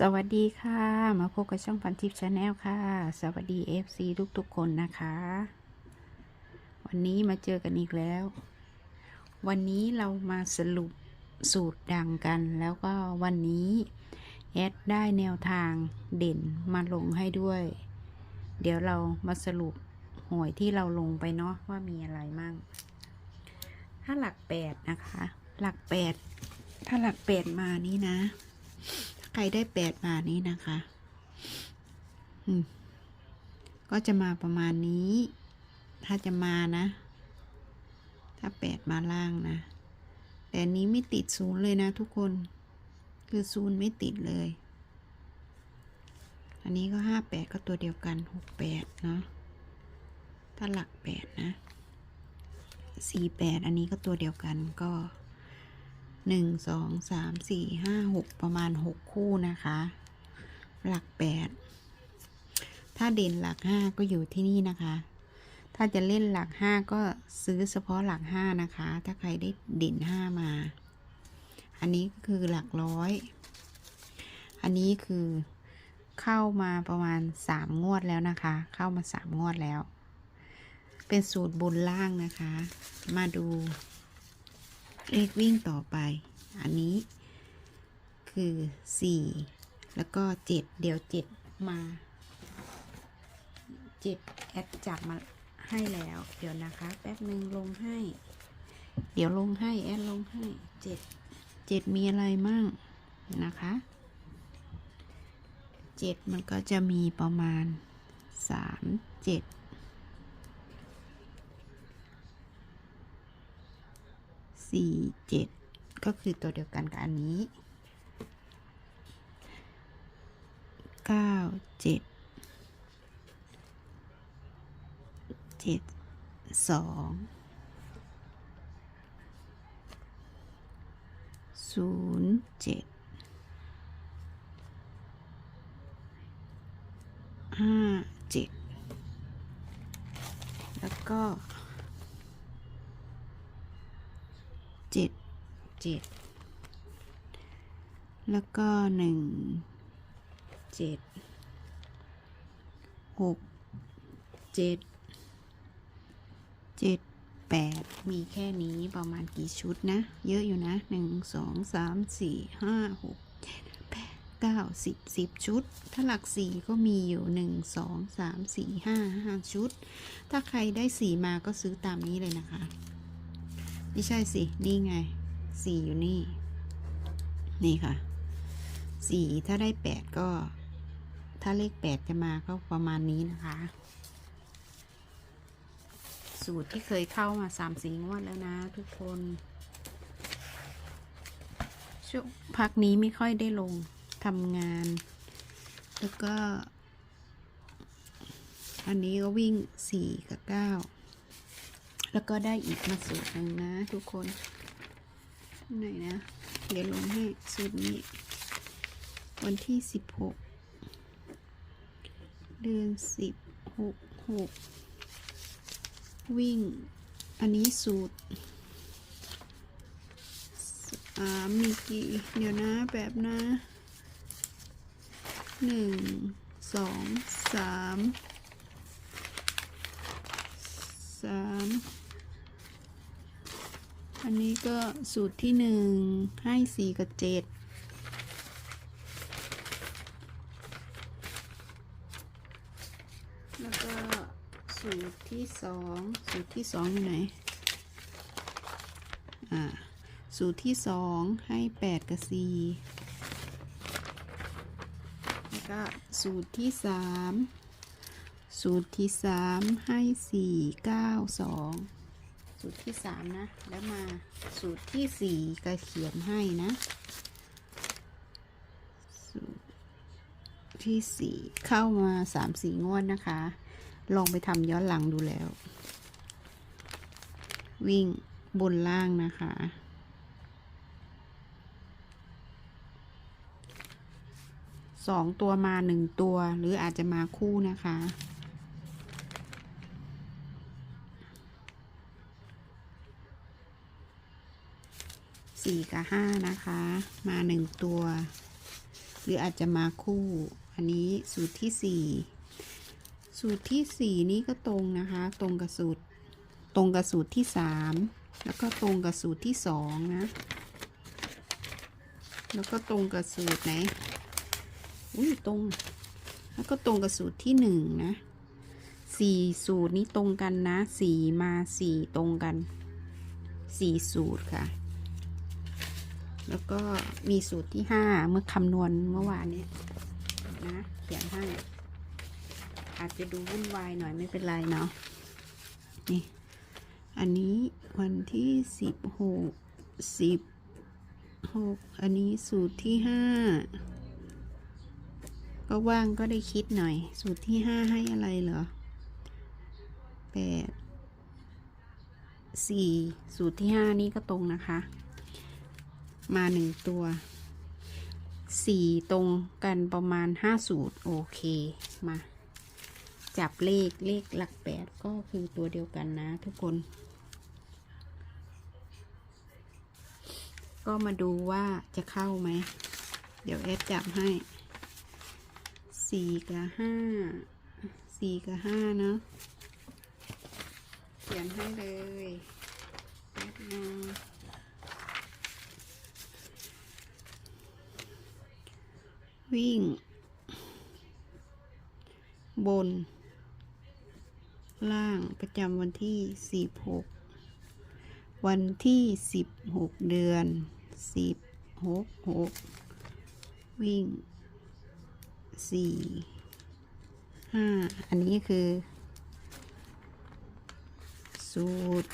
สวัสดีค่ะ มาพบกับช่องพันทิปชาแนลค่ะ สวัสดี FC ทุกๆคนนะคะ วันนี้มาเจอกันอีกแล้ว วันนี้เรามาสรุปสูตรดังกัน แล้วก็วันนี้แอดได้แนวทางเด่นมาลงให้ด้วย เดี๋ยวเรามาสรุปหวยที่เราลงไปเนาะว่ามีอะไรมั่ง ถ้าหลักแปดนะคะ หลักแปดถ้าหลักแปดมานี้นะ ใครได้แปดมานี้นะคะก็จะมาประมาณนี้ ถ้าจะมานะ ถ้าแปดมาล่างนะ แต่อันนี้ไม่ติดศูนย์เลยนะทุกคน คือศูนย์ไม่ติดเลย อันนี้ก็ห้าแปดก็ตัวเดียวกันหกแปดเนาะ ถ้าหลักแปดนะสี่แปดอันนี้ก็ตัวเดียวกันก็ หนึ่งสองสามสี่ห้าหกประมาณหกคู่นะคะ หลักแปดถ้าเด่นหลักห้าก็อยู่ที่นี่นะคะ ถ้าจะเล่นหลักห้าก็ซื้อเฉพาะหลักห้านะคะ ถ้าใครได้เด่นห้ามา อันนี้ก็คือหลักร้อย อันนี้คือเข้ามาประมาณสามงวดแล้วนะคะ เข้ามาสามงวดแล้ว เป็นสูตรบนล่างนะคะ มาดู เลขวิ่งต่อไป อันนี้คือ 4 แล้วก็ 7 เดี๋ยว 7 มา 7 แอดจับมาให้แล้ว เดี๋ยวนะคะ แป๊บหนึ่งลงให้ เดี๋ยวลงให้ แอดลงให้ 7 7 มีอะไรมั่งนะคะ 7 มันก็จะมีประมาณ 3 7 สี่เจ็ดก็คือตัวเดียวกันกับอันนี้เก้าเจ็ดเจ็ดสองศูนย์เจ็ดห้าเจ็ดแล้วก็ เจ็ดเจ็ดแล้วก็หนึ่งเจ็ดหกเจ็ดเจ็ดแปดมีแค่นี้ประมาณกี่ชุดนะ เยอะอยู่นะหนึ่งสองสามสี่ห้าหกเจ็ดแปดเก้าสิบสิบชุด ถ้าหลักสี่ก็มีอยู่หนึ่งสองสามสี่ห้าห้าชุด ถ้าใครได้สี่มาก็ซื้อตามนี้เลยนะคะ ไม่ใช่สิ นี่ไงสี่อยู่นี่ นี่ค่ะสี่ถ้าได้แปดก็ ถ้าเลขแปดจะมาก็ประมาณนี้นะคะ สูตรที่เคยเข้ามาสามสีงวดแล้วนะทุกคน ช่วงพักนี้ไม่ค่อยได้ลงทำงาน แล้วก็ อันนี้ก็วิ่งสี่กับเก้า แล้วก็ได้อีกมาสูตรหนึ่งนะทุกคนไหนนะ เดี๋ยวลงให้สูตรนี้ วันที่สิบหกเดือนสิบหกหกวิ่ง อันนี้สูตรอามีกี่ เดี๋ยวนะแบบนะหนึ่งสองสาม สามอันนี้ก็สูตรที่หนึ่งให้สี่กับเจ็ดแล้วก็สูตรที่สองสูตรที่สองอยู่ไหน อ่า สูตรที่สองให้แปดกับสี่แล้วก็สูตรที่สาม สูตรที่สามให้สี่เก้าสองสูตรที่สามนะ แล้วมาสูตรที่สี่ก็เขียนให้นะสูตรที่สี่เข้ามาสามสี่งวดนะคะ ลองไปทำย้อนหลังดูแล้ว วิ่งบนล่างนะคะสองตัวมาหนึ่งตัวหรืออาจจะมาคู่นะคะ สี่กับห้านะคะ มาหนึ่งตัว หรืออาจจะมาคู่ อันนี้สูตรที่สี่สูตรที่สี่นี้ก็ตรงนะคะ ตรงกับสูตร ตรงกับสูตรที่สามแล้วก็ตรงกับสูตรที่สองนะ แล้วก็ตรงกับสูตรไหน อุ้ยตรง แล้วก็ตรงกับสูตรที่หนึ่งนะสี่สูตรนี้ตรงกันนะสี่มาสี่ตรงกันสี่สูตรค่ะ แล้วก็มีสูตรที่ห้าเมื่อคำนวณเมื่อวานเนี่ยนะเขียนให้อาจจะดูวุ่นวายหน่อยไม่เป็นไรเนาะนี่ อันนี้วันที่สิบหกสิบหกอันนี้สูตรที่ห้าก็ว่างก็ได้คิดหน่อย สูตรที่ห้าให้อะไรเหรอแปดสี่สูตรที่ห้านี่ก็ตรงนะคะ มาหนึ่งตัวสี่ตรงกันประมาณห้าสูตร โอเค มา จับเลขเลขหลักแปดก็คือตัวเดียวกันนะทุกคน ก็มาดูว่าจะเข้าไหม เดี๋ยวแอดจับให้สี่กับห้าสี่กับห้าเนาะเขียนให้เลยแป๊บนึง วิ่ง บน ล่างประจำวันที่สิบหกวันที่สิบหกเดือนสิบหกหกวิ่งสี่ห้าอันนี้คือ สูตร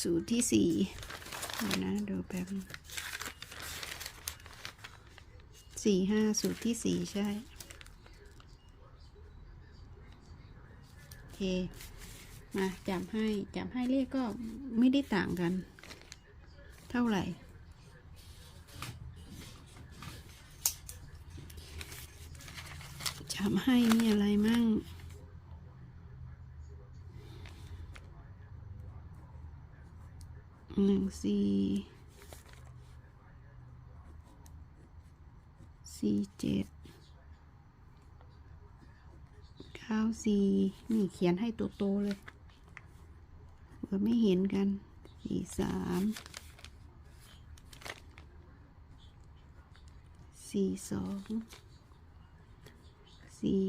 สูตรที่สี่เดี๋ยวนะดูแป๊บนึง สี่ห้าสูตรที่สี่ใช่ โอเค มาจับให้จับให้เลขก็ไม่ได้ต่างกัน เท่าไหร่ จับให้มีอะไรมั่งหนึ่งสี่ สี่เจ็ดเก้าสี่นี่เขียนให้ตัวโตเลยเผื่อไม่เห็นกันสี่สามสี่สองสี่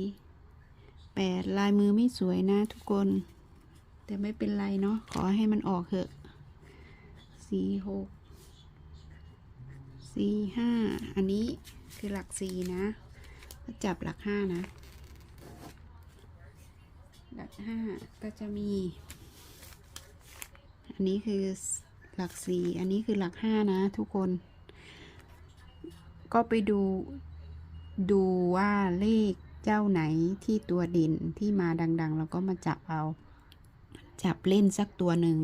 แปดลายมือไม่สวยนะทุกคน แต่ไม่เป็นไรเนาะขอให้มันออกเถอะสี่หกสี่ห้าอันนี้ คือหลักสี่นะ จับหลักห้านะ หลักห้าก็จะมี อันนี้คือหลักสี่อันนี้คือหลักห้านะทุกคน ก็ไปดูดูว่าเลขเจ้าไหนที่ตัวเด่นที่มาดังๆแล้วก็มาจับเอาจับเล่นสักตัวหนึ่ง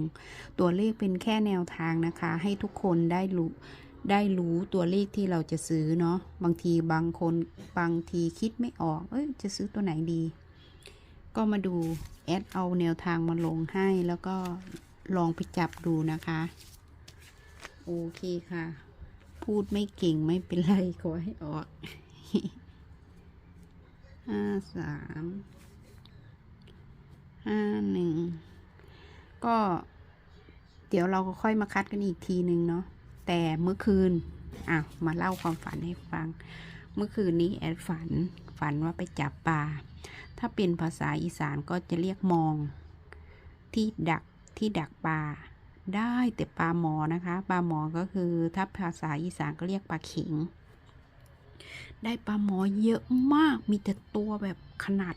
ตัวเลขเป็นแค่แนวทางนะคะ ให้ทุกคนได้รู้ ได้รู้ตัวเลขที่เราจะซื้อเนาะบางทีบางคนบางทีคิดไม่ออก เอ้ยจะซื้อตัวไหนดี ก็มาดูแอดเอาแนวทางมาลงให้แล้วก็ลองไปจับดูนะคะ โอเคค่ะ พูดไม่เก่งไม่เป็นไร ขอให้ออกห้าสามห้าหนึ่งก็เดี๋ยวเราก็ค่อยมาคัดกันอีกทีหนึ่งเนาะ แต่เมื่อคืนอะมาเล่าความฝันให้ฟัง เมื่อคืนนี้แอดฝันฝันว่าไปจับปลา ถ้าเป็นภาษาอีสานก็จะเรียกมองที่ดักที่ดักปลาได้แต่ปลาหมอนะคะปลาหมอก็คือถ้าภาษาอีสานก็เรียกปลาเข็ง ได้ปลาหมอเยอะมากมีแต่ตัวแบบขนาด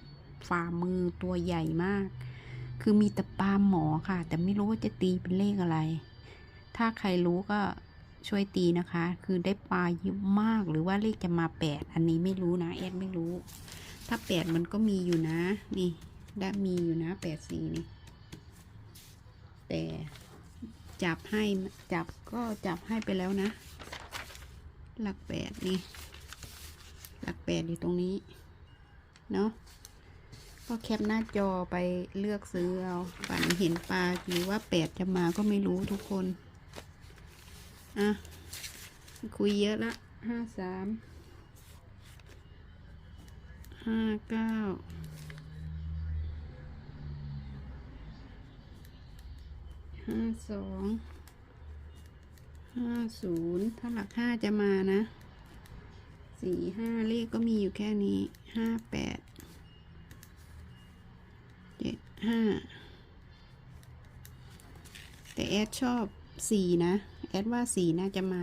ฝ่ามือตัวใหญ่มาก คือมีแต่ปลาหมอค่ะ แต่ไม่รู้ว่าจะตีเป็นเลขอะไร ถ้าใครรู้ก็ ช่วยตีนะคะ คือได้ปลาเยอะมากหรือว่าเลขจะมาแปดอันนี้ไม่รู้นะแอดไม่รู้ ถ้าแปดมันก็มีอยู่นะ นี่ได้มีอยู่นะแปดสี่นี่ แต่จับให้จับก็จับให้ไปแล้วนะ หลักแปดนี่ หลักแปดอยู่ตรงนี้ เนาะก็แคปหน้าจอไปเลือกซื้อเอาฝันเห็นปลาหรือว่าแปดจะมาก็ไม่รู้ทุกคน อะ คุยเยอะละห้าสามห้าเก้าห้าสองห้าศูนย์ถ้าหลักห้าจะมานะสี่ห้าเลขก็มีอยู่แค่นี้ห้าแปดเจ็ดห้าแต่แอดชอบสี่นะ แอดว่าสี่น่าจะมา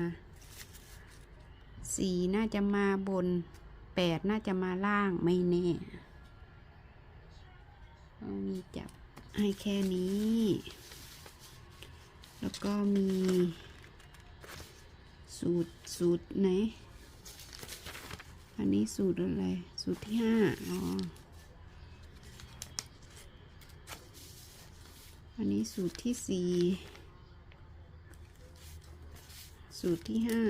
สี่น่าจะมาบนแปดน่าจะมาล่างไม่แน่เอามีจับให้แค่นี้ แล้วก็มี สูตร สูตรไหน อันนี้สูตรอะไร สูตรที่ห้าอ๋อ อันนี้สูตรที่สี่ สูตรที่ห้า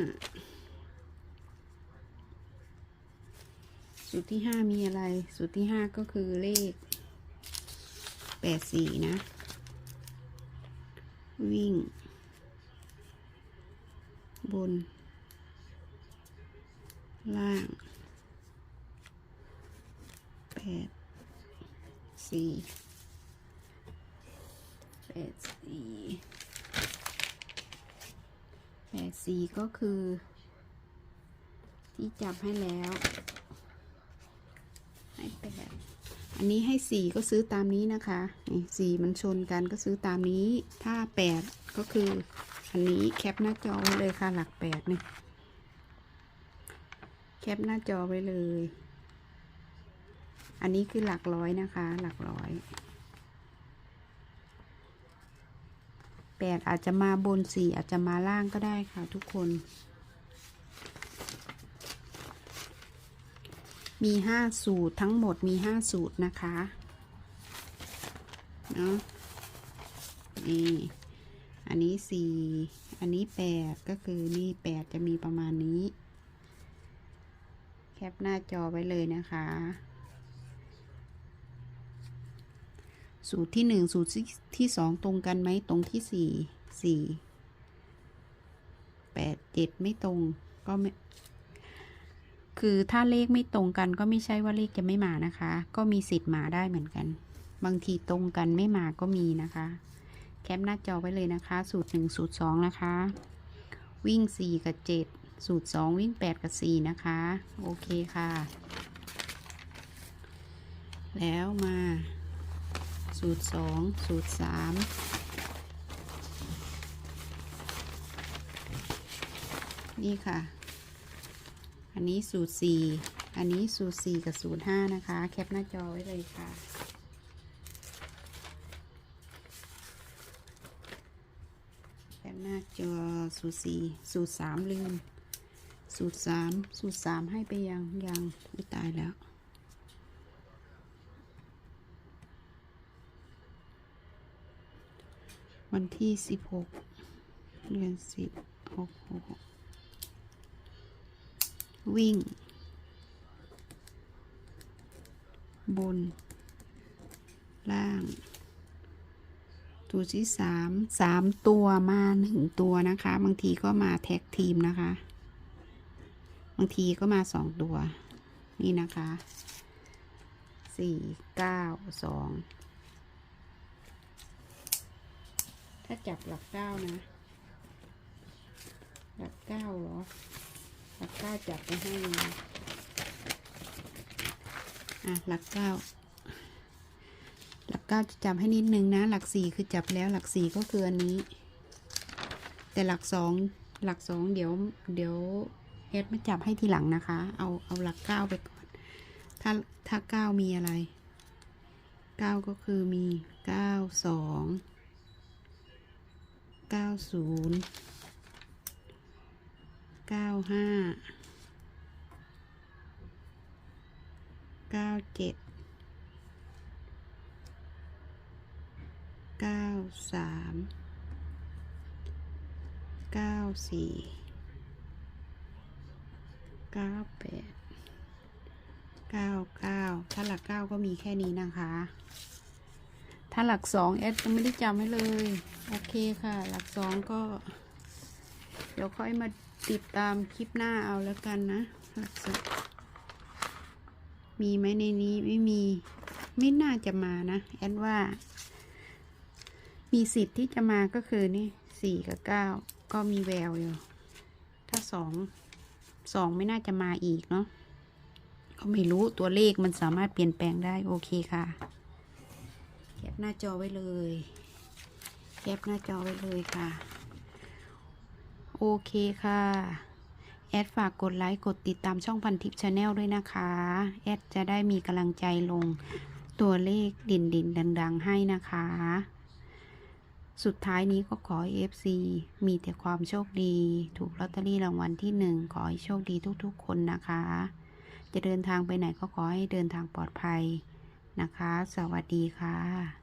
สูตรที่ห้ามีอะไร สูตรที่ห้าก็คือเลขแปดสี่นะ วิ่ง บน ล่างแปดสี่แปดสี่ แปดสี่ก็คือ ที่จับให้แล้ว ให้แปดอันนี้ให้สี่ก็ซื้อตามนี้นะคะนี่สี่มันชนกันก็ซื้อตามนี้ ถ้าแปดก็คือ อันนี้แคปหน้าจอไว้เลยค่ะหลักแปดนี่แคปหน้าจอไว้เลย อันนี้คือหลักร้อยนะคะ หลักร้อย แปดอาจจะมาบนสี่อาจจะมาล่างก็ได้ค่ะทุกคน มีห้าสูตรทั้งหมดมีห้าสูตรนะคะเนาะนี่อันนี้สี่อันนี้แปดก็คือนี่แปดจะมีประมาณนี้ แคปหน้าจอไว้เลยนะคะ สูตรที่หนึ่งสูตรที่สองตรงกันไหมตรงที่สี่สี่แปดเจ็ดไม่ตรงก็ไม่คือถ้าเลขไม่ตรงกันก็ไม่ใช่ว่าเลขจะไม่มานะคะ ก็มีสิทธิ์มาได้เหมือนกัน บางทีตรงกันไม่มาก็มีนะคะ แคปหน้าจอไว้เลยนะคะ สูตรหนึ่งสูตรสองนะคะ วิ่งสี่กับเจ็ดสูตรสองวิ่งแปดกับสี่นะคะ โอเคค่ะ แล้วมา สูตรสองสูตรสามนี่ค่ะ อันนี้สูตรสี่อันนี้สูตรสี่กับสูตรห้านะคะ แคปหน้าจอไว้เลยค่ะ แคปหน้าจอสูตรสี่สูตรสามลืม สูตรสามสูตรสามให้ไปยังยังไม่ตายแล้ว วันที่สิบหกเดือนสิบหกหกวิ่ง บน ล่าง ตัวที่สามสามตัวมาหนึ่งตัวนะคะ บางทีก็มาแท็กทีมนะคะ บางทีก็มาสองตัว นี่นะคะสี่เก้าสอง ถ้าจับหลักเก้านะ หลักเก้าเหรอ หลักเก้าจับไปให้นะอะหลักเก้าหลักเก้าจะจับให้นิดนึงนะ หลักสี่คือจับแล้วหลักสี่ก็คืออันนี้ แต่หลักสองหลักสองเดี๋ยวเดี๋ยวเอสมาจับให้ทีหลังนะคะ เอาเอาหลักเก้าไปก่อน ถ้าถ้าเก้ามีอะไรเก้าก็คือมีเก้าสอง เก้าศูนย์เก้าห้าเก้าเจ็ดเก้าสามเก้าสี่เก้าแปดเก้าเก้าถ้าหลักเก้าก็มีแค่นี้นะคะ ถ้าหลักสองเอสยังไม่ได้จำให้เลย โอเคค่ะ หลักสองก็ เดี๋ยวค่อยมาติดตามคลิปหน้าเอาแล้วกันนะหลักสิบมีไหมในนี้ไม่มี ไม่น่าจะมานะ แอดว่า มีสิทธิ์ที่จะมาก็คือนี่สี่กับเก้าก็มีแววอยู่ ถ้าสองสองไม่น่าจะมาอีกเนาะก็ไม่รู้ตัวเลขมันสามารถเปลี่ยนแปลงได้โอเคค่ะ แคปหน้าจอไว้เลย แคปหน้าจอไว้เลยค่ะ โอเคค่ะ แอดฝากกดไลค์ กดติดตามช่องพันทิปชาแนลด้วยนะคะ แอดจะได้มีกำลังใจลงตัวเลขดินดินดัง ๆ ให้นะคะ สุดท้ายนี้ก็ขอให้ FC มีแต่ความโชคดี ถูกลอตเตอรี่รางวัลที่หนึ่งขอให้โชคดีทุกๆ คนนะคะ จะเดินทางไปไหนก็ขอให้เดินทางปลอดภัย นะคะ สวัสดีค่ะ